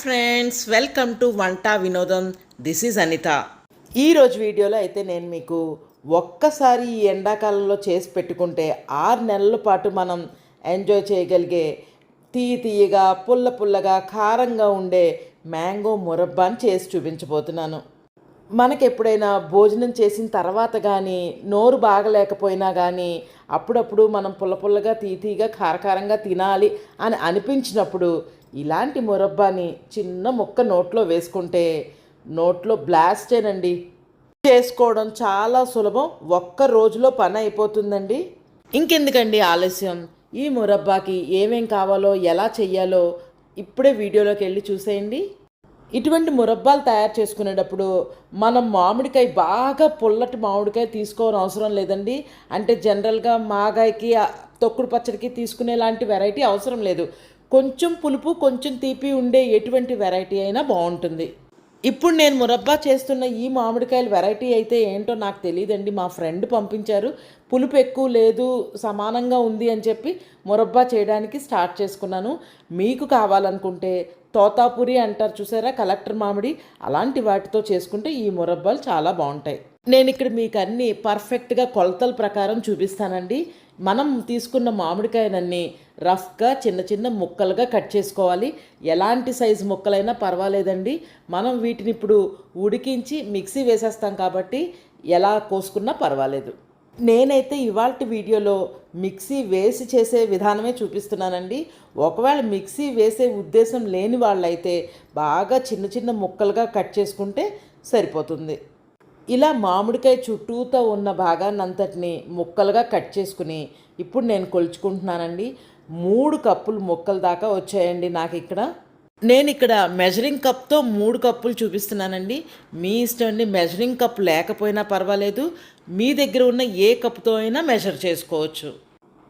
Friends welcome to వంట వినోదం. This is Anitha ఈరోజు వీడియోలో అయితే నేను మీకు ఒక్కసారి ఈ ఎండాకాలంలో చేసి పెట్టుకుంటే ఆరు నెలల పాటు మనం ఎంజాయ్ చేయగలిగే తీయ తీయగా పుల్ల పుల్లగా కారంగా ఉండే మ్యాంగో మురబ్బాని చేసి చూపించబోతున్నాను. మనకి ఎప్పుడైనా భోజనం చేసిన తర్వాత కానీ నోరు బాగలేకపోయినా కానీ అప్పుడప్పుడు మనం పుల్ల పుల్లగా తీతీగా కారకారంగా తినాలి అని అనిపించినప్పుడు ఇలాంటి మురబ్బాని చిన్న ముక్క నోట్లో వేసుకుంటే నోట్లో బ్లాస్టేనండి చేసుకోవడం చాలా సులభం. ఒక్క రోజులో పని అయిపోతుందండి. ఇంకెందుకండి ఆలస్యం? ఈ మురబ్బాకి ఏమేం కావాలో ఎలా చెయ్యాలో ఇప్పుడే వీడియోలోకి వెళ్ళి చూసేయండి. ఇటువంటి మురబ్బాలు తయారు చేసుకునేటప్పుడు మనం మామిడికాయ బాగా పుల్లటి మామిడికాయ తీసుకోవడం అవసరం లేదండి. అంటే జనరల్గా మాగాయకి తొక్కుడు పచ్చడికి తీసుకునే లాంటి వెరైటీ అవసరం లేదు. కొంచెం పులుపు కొంచెం తీపి ఉండే ఎటువంటి వెరైటీ అయినా బాగుంటుంది. ఇప్పుడు నేను మురబ్బా చేస్తున్న ఈ మామిడికాయల వెరైటీ అయితే ఏంటో నాకు తెలియదండి మా ఫ్రెండ్ పంపించారు. పులుపు ఎక్కువ లేదు సమానంగా ఉంది అని చెప్పి మురబ్బా చేయడానికి స్టార్ట్ చేసుకున్నాను. మీకు కావాలనుకుంటే తోతాపురి అంటారు చూసారా? కలెక్టర్ మామిడి. అలాంటి వాటితో చేసుకుంటే ఈ మురబ్బాలు చాలా బాగుంటాయి. నేను ఇక్కడ మీకు అన్ని పర్ఫెక్ట్గా కొలతల ప్రకారం చూపిస్తానండి. మనం తీసుకున్న మామిడికాయనన్నీ రఫ్గా చిన్న చిన్న ముక్కలుగా కట్ చేసుకోవాలి. ఎలాంటి సైజు ముక్కలైనా పర్వాలేదండి. మనం వీటిని ఇప్పుడు ఉడికించి మిక్సీ వేసేస్తాం కాబట్టి ఎలా కోసుకున్నా పర్వాలేదు. నేనైతే ఇవాళ వీడియోలో మిక్సీ వేసి చేసే విధానమే చూపిస్తున్నానండి. ఒకవేళ మిక్సీ వేసే ఉద్దేశం లేని వాళ్ళైతే బాగా చిన్న చిన్న ముక్కలుగా కట్ చేసుకుంటే సరిపోతుంది. ఇలా మామిడికాయ చుట్టూతో ఉన్న భాగాన్ని అంతటిని ముక్కలుగా కట్ చేసుకుని ఇప్పుడు నేను కొలుచుకుంటున్నానండి. మూడు కప్పులు ముక్కల దాకా వచ్చాయండి నాకు ఇక్కడ. నేను ఇక్కడ మెజరింగ్ కప్తో మూడు కప్పులు చూపిస్తున్నానండి. మీ ఇష్టం అండి మెజరింగ్ కప్ లేకపోయినా పర్వాలేదు. మీ దగ్గర ఉన్న ఏ కప్పుతో అయినా మెజర్ చేసుకోవచ్చు.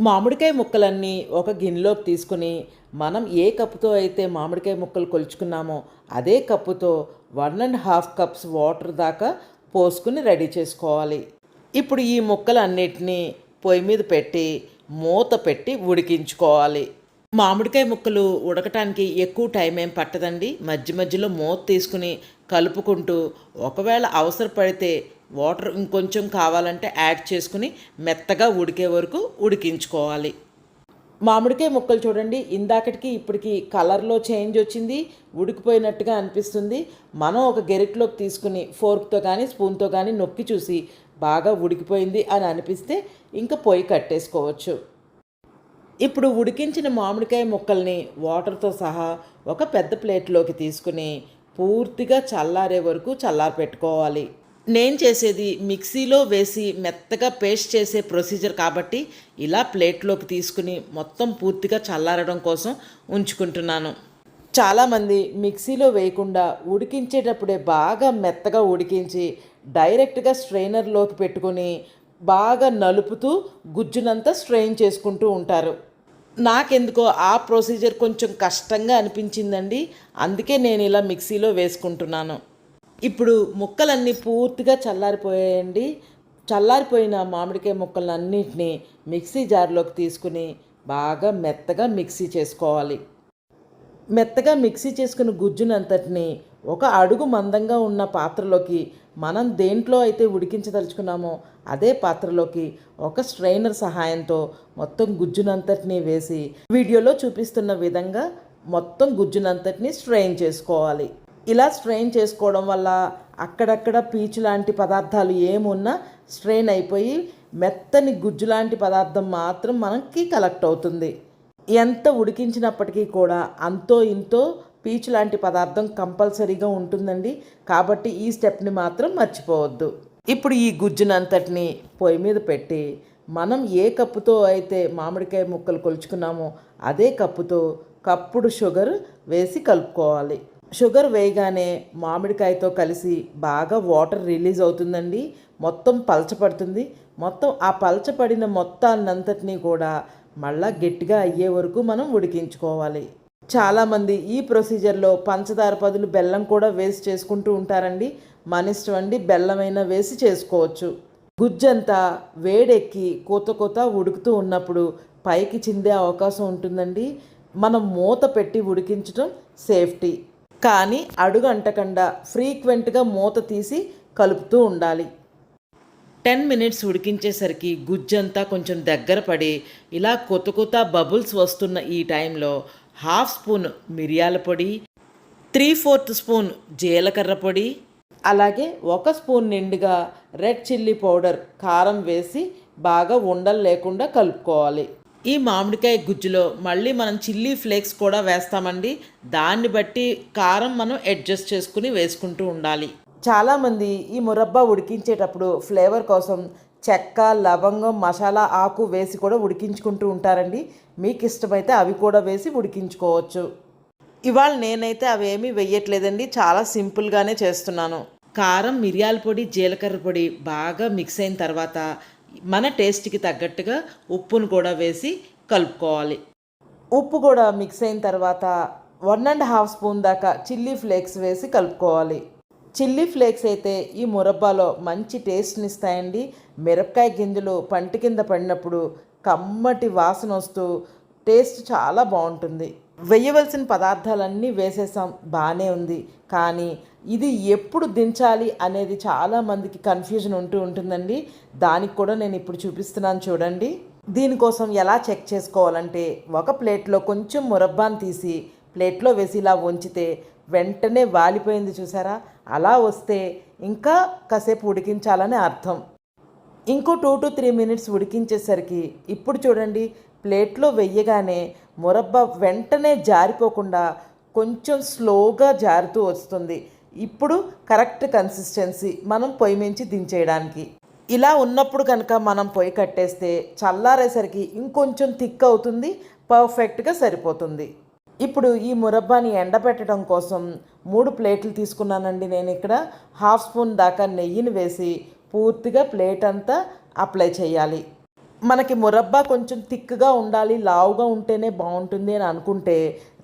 మామిడికాయ ముక్కలన్నీ ఒక గిన్నెలోకి తీసుకుని మనం ఏ కప్పుతో అయితే మామిడికాయ ముక్కలు కొలుచుకున్నామో అదే కప్పుతో one and half cups water దాకా పోసుకుని రెడీ చేసుకోవాలి. ఇప్పుడు ఈ ముక్కలన్నిటినీ పొయ్యి మీద పెట్టి మూత పెట్టి ఉడికించుకోవాలి. మామిడికాయ ముక్కలు ఉడకటానికి ఎక్కువ టైం ఏం పట్టదండి. మధ్య మధ్యలో మూత తీసుకుని కలుపుకుంటూ ఒకవేళ అవసరపడితే వాటర్ ఇంకొంచెం కావాలంటే యాడ్ చేసుకుని మెత్తగా ఉడికే వరకు ఉడికించుకోవాలి. మామిడికాయ ముక్కలు చూడండి. ఇందాకటికి ఇప్పటికి కలర్లో చేంజ్ వచ్చింది. ఉడికిపోయినట్టుగా అనిపిస్తుంది. మనం ఒక గెరిట్లోకి తీసుకుని ఫోర్క్తో కానీ స్పూన్తో కానీ నొక్కి చూసి బాగా ఉడికిపోయింది అని అనిపిస్తే ఇంకా పొయ్యి కట్టేసుకోవచ్చు. ఇప్పుడు ఉడికించిన మామిడికాయ ముక్కల్ని వాటర్తో సహా ఒక పెద్ద ప్లేట్లోకి తీసుకుని పూర్తిగా చల్లారే వరకు చల్లారి పెట్టుకోవాలి నేను చేసేది మిక్సీలో వేసి మెత్తగా పేస్ట్ చేసే ప్రొసీజర్ కాబట్టి ఇలా ప్లేట్లోకి తీసుకుని మొత్తం పూర్తిగా చల్లారడం కోసం ఉంచుకుంటున్నాను. చాలామంది మిక్సీలో వేయకుండా ఉడికించేటప్పుడే బాగా మెత్తగా ఉడికించి డైరెక్ట్గా స్ట్రైనర్లోకి పెట్టుకొని బాగా నలుపుతూ గుజ్జునంతా స్ట్రెయిన్ చేసుకుంటూ ఉంటారు. నాకెందుకో ఆ ప్రొసీజర్ కొంచెం కష్టంగా అనిపించిందండి. అందుకే నేను ఇలా మిక్సీలో వేసుకుంటున్నాను. ఇప్పుడు ముక్కలన్నీ పూర్తిగా చల్లారిపోయాయండి. చల్లారిపోయిన మామిడికాయ ముక్కలన్నింటినీ మిక్సీ జార్లోకి తీసుకుని బాగా మెత్తగా మిక్సీ చేసుకోవాలి. మెత్తగా మిక్సీ చేసుకున్న గుజ్జునంతటిని ఒక అడుగు మందంగా ఉన్న పాత్రలోకి మనం దేంట్లో అయితే ఉడికించదలుచుకున్నామో అదే పాత్రలోకి ఒక స్ట్రైనర్ సహాయంతో మొత్తం గుజ్జునంతటిని వేసి వీడియోలో చూపిస్తున్న విధంగా మొత్తం గుజ్జునంతటిని స్ట్రెయిన్ చేసుకోవాలి. ఇలా స్ట్రెయిన్ చేసుకోవడం వల్ల అక్కడక్కడ పీచు లాంటి పదార్థాలు ఏమున్నా స్ట్రెయిన్ అయిపోయి మెత్తని గుజ్జు లాంటి పదార్థం మాత్రం మనకి కలెక్ట్ అవుతుంది. ఎంత ఉడికించినప్పటికీ కూడా అంతో ఇంతో పీచు లాంటి పదార్థం కంపల్సరీగా ఉంటుందండి. కాబట్టి ఈ స్టెప్ని మాత్రం మర్చిపోవద్దు. ఇప్పుడు ఈ గుజ్జునంతటిని పొయ్యి మీద పెట్టి మనం ఏ కప్పుతో అయితే మామిడికాయ ముక్కలు కొలుచుకున్నామో అదే కప్పుతో కప్పుడు షుగర్ వేసి కలుపుకోవాలి. షుగర్ వేయగానే మామిడికాయతో కలిసి బాగా వాటర్ రిలీజ్ అవుతుందండి. మొత్తం పలచపడుతుంది మొత్తం ఆ పలచపడిన మొత్తాన్నంతటినీ కూడా మళ్ళా గట్టిగా అయ్యే వరకు మనం ఉడికించుకోవాలి. చాలామంది ఈ ప్రొసీజర్లో పంచదార పదులు బెల్లం కూడా వేసి చేసుకుంటూ ఉంటారండి. మన ఇష్టం అండి బెల్లమైనా వేసి చేసుకోవచ్చు. గుజ్జంతా వేడెక్కి కోత కోత ఉడుకుతూ ఉన్నప్పుడు పైకి చిందే అవకాశం ఉంటుందండి. మనం మూత పెట్టి ఉడికించడం సేఫ్టీ. కానీ అడుగు అంటకుండా ఫ్రీక్వెంట్గా మూత తీసి కలుపుతూ ఉండాలి. టెన్ మినిట్స్ ఉడికించేసరికి గుజ్జంతా కొంచెం దగ్గర పడి ఇలా కొత్త కొత్త బబుల్స్ వస్తున్న ఈ టైంలో హాఫ్ స్పూన్ మిరియాల పొడి త్రీ ఫోర్త్ స్పూన్ జీలకర్ర పొడి అలాగే ఒక స్పూన్ నిండుగా రెడ్ చిల్లీ పౌడర్ కారం వేసి బాగా ఉండలు లేకుండా కలుపుకోవాలి. ఈ మామిడికాయ గుజ్జులో మళ్ళీ మనం చిల్లీ ఫ్లేక్స్ కూడా వేస్తామండి. దాన్ని బట్టి కారం మనం అడ్జస్ట్ చేసుకుని వేసుకుంటూ ఉండాలి. చాలామంది ఈ మురబ్బా ఉడికించేటప్పుడు ఫ్లేవర్ కోసం చెక్క లవంగం మసాలా ఆకు వేసి కూడా ఉడికించుకుంటూ ఉంటారండి. మీకు ఇష్టమైతే అవి కూడా వేసి ఉడికించుకోవచ్చు. ఇవాళ నేనైతే అవేమీ వెయ్యట్లేదండి చాలా సింపుల్గానే చేస్తున్నాను. కారం మిరియాల పొడి జీలకర్ర పొడి బాగా మిక్స్ అయిన తర్వాత మన టేస్ట్కి తగ్గట్టుగా ఉప్పును కూడా వేసి కలుపుకోవాలి. ఉప్పు కూడా మిక్స్ అయిన తర్వాత వన్ అండ్ హాఫ్ స్పూన్ దాకా చిల్లీ ఫ్లేక్స్ వేసి కలుపుకోవాలి. చిల్లీ ఫ్లేక్స్ అయితే ఈ మురబ్బాలో మంచి టేస్ట్ని ఇస్తాయండి. మిరపకాయ గింజలు పంట కింద పడినప్పుడు కమ్మటి వాసన వస్తూ టేస్ట్ చాలా బాగుంటుంది. వేయవలసిన పదార్థాలన్నీ వేసేసాం బాగానే ఉంది. కానీ ఇది ఎప్పుడు దించాలి అనేది చాలామందికి కన్ఫ్యూజన్ ఉంటూ ఉంటుందండి. దానికి కూడా నేను ఇప్పుడు చూపిస్తున్నాను చూడండి. దీనికోసం ఎలా చెక్ చేసుకోవాలంటే ఒక ప్లేట్లో కొంచెం మురబ్బాను తీసి ప్లేట్లో వేసి ఇలా ఉంచితే వెంటనే వాలిపోయింది చూసారా? అలా వస్తే ఇంకా కాసేపు ఉడికించాలని అర్థం. ఇంకో టూ టు త్రీ మినిట్స్ ఉడికించేసరికి ఇప్పుడు చూడండి ప్లేట్లో వెయ్యగానే మురబ్బ వెంటనే జారిపోకుండా కొంచెం స్లోగా జారుతూ వస్తుంది. ఇప్పుడు కరెక్ట్ కన్సిస్టెన్సీ మనం పొయ్యి మించి దించేయడానికి. ఇలా ఉన్నప్పుడు కనుక మనం పొయ్యి కట్టేస్తే చల్లారేసరికి ఇంకొంచెం థిక్ అవుతుంది పర్ఫెక్ట్గా సరిపోతుంది. ఇప్పుడు ఈ మురబ్బాని ఎండబెట్టడం కోసం మూడు ప్లేట్లు తీసుకున్నానండి నేను ఇక్కడ. హాఫ్ స్పూన్ దాకా నెయ్యిని వేసి పూర్తిగా ప్లేట్ అంతా అప్లై చేయాలి. మనకి మురబ్బా కొంచెం థిక్గా ఉండాలి లావుగా ఉంటేనే బాగుంటుంది అని అనుకుంటే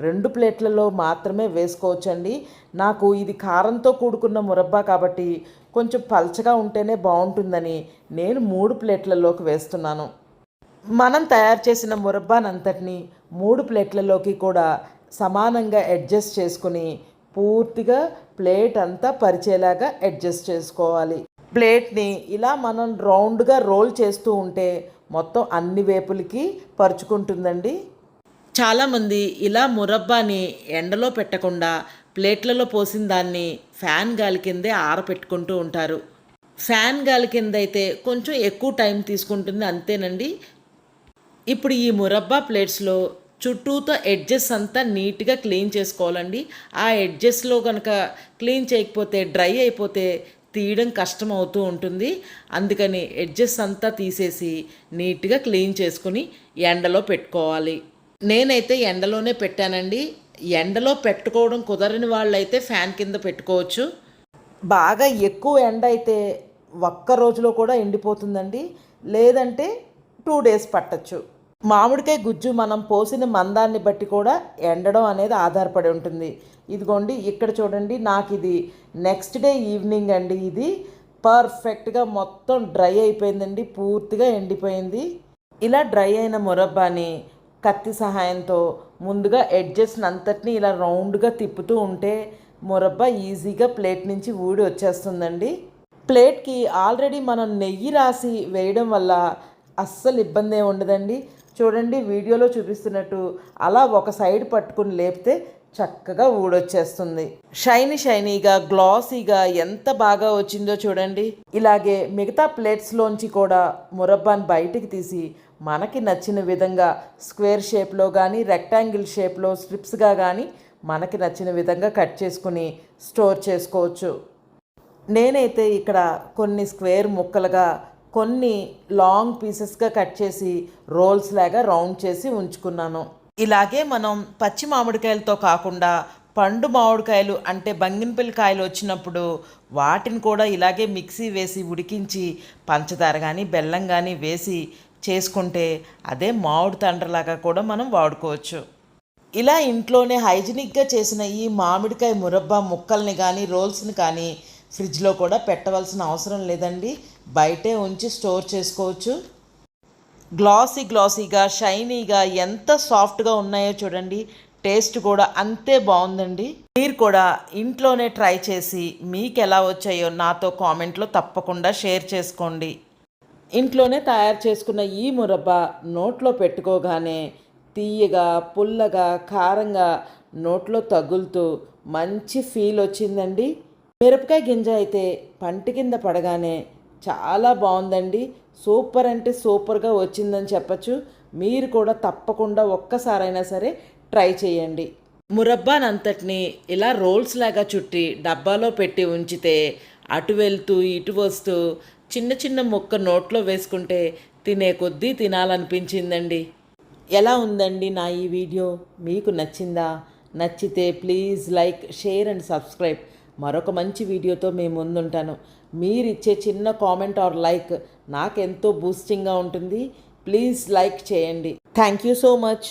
రెండు ప్లేట్లలో మాత్రమే వేసుకోవచ్చండి. నాకు ఇది కారంతో కూడుకున్న మురబ్బా కాబట్టి కొంచెం పల్చగా ఉంటేనే బాగుంటుందని నేను మూడు ప్లేట్లలోకి వేస్తున్నాను. మనం తయారు చేసిన మురబ్బానంతటిని మూడు ప్లేట్లలోకి కూడా సమానంగా అడ్జస్ట్ చేసుకుని పూర్తిగా ప్లేట్ అంతా పరిచేలాగా అడ్జస్ట్ చేసుకోవాలి. ప్లేట్ని ఇలా మనం రౌండ్గా రోల్ చేస్తూ ఉంటే మొత్తం అన్ని వేపులకి పరుచుకుంటుందండి. చాలామంది ఇలా మురబ్బాని ఎండలో పెట్టకుండా ప్లేట్లలో పోసిన దాన్ని ఫ్యాన్ గాలి కిందే ఆరపెట్టుకుంటూ ఉంటారు. ఫ్యాన్ గాలి కింద అయితే కొంచెం ఎక్కువ టైం తీసుకుంటుంది అంతేనండి. ఇప్పుడు ఈ మురబ్బా ప్లేట్స్లో చుట్టూతో ఎడ్జెస్ అంతా నీట్గా క్లీన్ చేసుకోవాలండి. ఆ ఎడ్జెస్లో కనుక క్లీన్ చేయకపోతే డ్రై అయిపోతే తీయడం కష్టం అవుతూ ఉంటుంది. అందుకని ఎడ్జెస్ అంతా తీసేసి నీట్గా క్లీన్ చేసుకుని ఎండలో పెట్టుకోవాలి. నేనైతే ఎండలోనే పెట్టానండి. ఎండలో పెట్టుకోవడం కుదరని వాళ్ళైతే ఫ్యాన్ కింద పెట్టుకోవచ్చు. బాగా ఎక్కువ ఎండ అయితే ఒక్క రోజులో కూడా ఎండిపోతుందండి. లేదంటే టూ డేస్ పట్టచ్చు. మామిడికాయ గుజ్జు మనం పోసిన మందాన్ని బట్టి కూడా ఎండడం అనేది ఆధారపడి ఉంటుంది. ఇదిగోండి ఇక్కడ చూడండి నాకు ఇది నెక్స్ట్ డే ఈవినింగ్ అండి ఇది. పర్ఫెక్ట్గా మొత్తం డ్రై అయిపోయిందండి పూర్తిగా ఎండిపోయింది. ఇలా డ్రై అయిన మురబ్బాని కత్తి సహాయంతో ముందుగా ఎడ్జెస్ని అంతటిని ఇలా రౌండ్గా తిప్పుతూ ఉంటే మురబ్బా ఈజీగా ప్లేట్ నుంచి ఊడి వచ్చేస్తుందండి. ప్లేట్కి ఆల్రెడీ మనం నెయ్యి రాసి వేయడం వల్ల అస్సలు ఇబ్బంది ఉండదండి. చూడండి వీడియోలో చూపిస్తున్నట్టు అలా ఒక సైడ్ పట్టుకుని లేపితే చక్కగా ఊడొచ్చేస్తుంది. షైనీ షైనీగా గ్లాసీగా ఎంత బాగా వచ్చిందో చూడండి. ఇలాగే మిగతా ప్లేట్స్లోంచి కూడా మురబ్బాని బయటికి తీసి మనకి నచ్చిన విధంగా స్క్వేర్ షేప్లో కానీ రెక్టాంగిల్ షేప్లో స్ట్రిప్స్గా కానీ మనకి నచ్చిన విధంగా కట్ చేసుకుని స్టోర్ చేసుకోవచ్చు. నేనైతే ఇక్కడ కొన్ని స్క్వేర్ ముక్కలుగా కొన్ని లాంగ్ పీసెస్గా కట్ చేసి రోల్స్ లాగా రౌండ్ చేసి ఉంచుకున్నాను. ఇలాగే మనం పచ్చి మామిడికాయలతో కాకుండా పండు మామిడికాయలు అంటే బంగినపల్లికాయలు వచ్చినప్పుడు వాటిని కూడా ఇలాగే మిక్సీ వేసి ఉడికించి పంచదార కానీ బెల్లం కానీ వేసి చేసుకుంటే అదే మామిడి తండ్రలాగా కూడా మనం వాడుకోవచ్చు. ఇలా ఇంట్లోనే హైజీనిక్గా చేసిన ఈ మామిడికాయ మురబ్బా ముక్కల్ని కానీ రోల్స్ని కానీ ఫ్రిడ్జ్లో కూడా పెట్టవలసిన అవసరం లేదండి. బయటే ఉంచి స్టోర్ చేసుకోవచ్చు. గ్లాసీ గ్లాసీగా షైనీగా ఎంత సాఫ్ట్గా ఉన్నాయో చూడండి. టేస్ట్ కూడా అంతే బాగుందండి. మీరు కూడా ఇంట్లోనే ట్రై చేసి మీకు ఎలా వచ్చాయో నాతో కామెంట్లో తప్పకుండా షేర్ చేసుకోండి. ఇంట్లోనే తయారు చేసుకున్న ఈ మురబ్బ నోట్లో పెట్టుకోగానే తీయగా పుల్లగా కారంగా నోట్లో తగులుతూ మంచి ఫీల్ వచ్చిందండి. మిరపకాయ గింజ అయితే పంట కింద పడగానే చాలా బాగుందండి. సూపర్ అంటే సూపర్గా వచ్చిందని చెప్పచ్చు. మీరు కూడా తప్పకుండా ఒక్కసారైనా సరే ట్రై చేయండి. మురబ్బానంతటిని ఇలా రోల్స్ లాగా చుట్టి డబ్బాలో పెట్టి ఉంచితే అటు వెళ్తూ ఇటు వస్తూ చిన్న చిన్న ముక్క నోట్లో వేసుకుంటే తినే కొద్దీ తినాలనిపించిందండి. ఎలా ఉందండి నా ఈ వీడియో? మీకు నచ్చిందా? నచ్చితే please like share and subscribe. మరొక మంచి వీడియోతో మేము ముందుంటాను. మీరిచ్చే చిన్న కామెంట్ ఆర్ లైక్ నాకెంతో బూస్టింగ్గా ఉంటుంది. ప్లీజ్ లైక్ చేయండి. Thank you so much.